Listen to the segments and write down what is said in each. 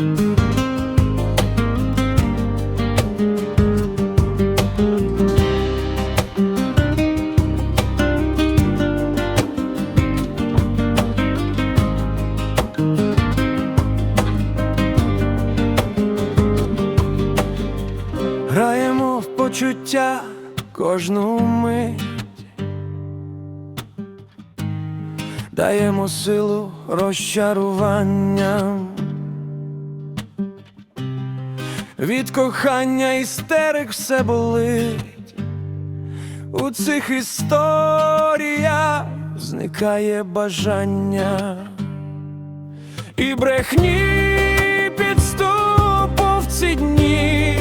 Граємо в почуття кожну мить, даємо силу розчаруванням. Від кохання істерик все болить. У цих історіях зникає бажання. І брехні підступу в ці дні,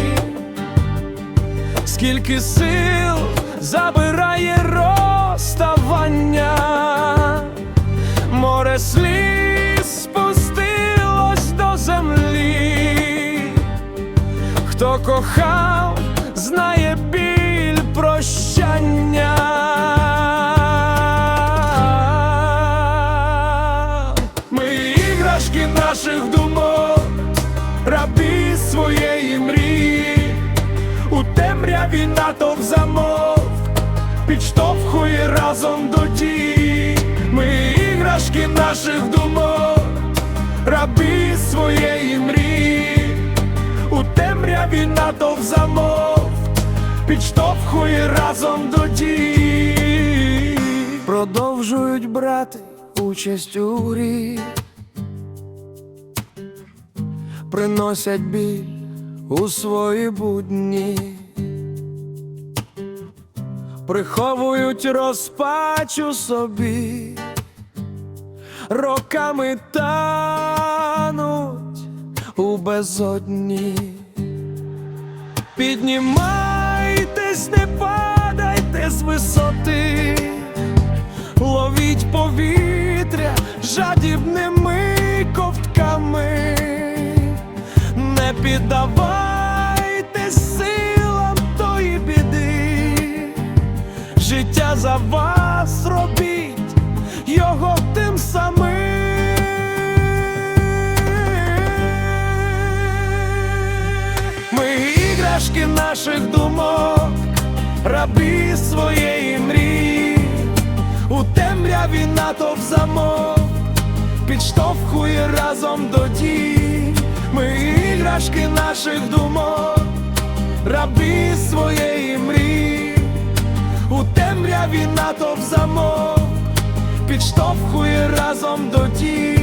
скільки сил забирає розставання, море сліз Хто кохав, знає біль прощання. Ми іграшки наших думок, рабі своєї мрії, у темряві натовп замов, підштовхує разом до дії. Ми іграшки наших думок, рабі своєї замов, підштовхує разом до дії. Продовжують брати участь у грі, приносять біль у свої будні, приховують розпач у собі, роками тануть у безодні. Піднімайтесь, не падайте з висоти, ловіть повітря жадібними ковтками, не піддавайтесь силам тої біди, життя за вас робіть його тим самим. Наших думок, раби своєї мрії, у темряві натовп замок, підштовхує разом до дій. Ми іграшки наших думок, раби своєї мрії, у темряві натовп замок, підштовхує разом до дій.